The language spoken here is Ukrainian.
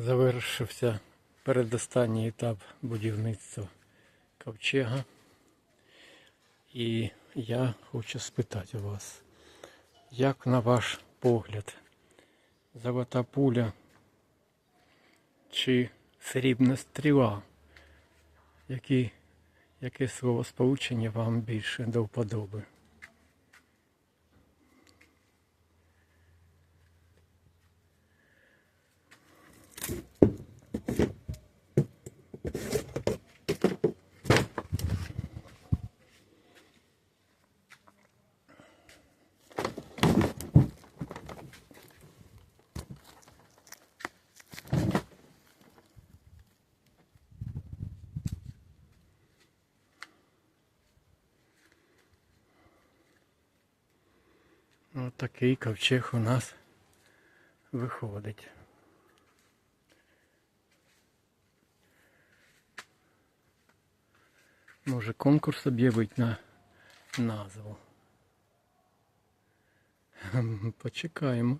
Завершився передостанній етап будівництва ковчега. І я хочу спитати вас, як на ваш погляд, золота пуля чи срібна стріла? Які, яке слово сполучення вам більше до вподоби? Ось такий ковчег у нас виходить. Може конкурс об'явить на назву. Почекаємо.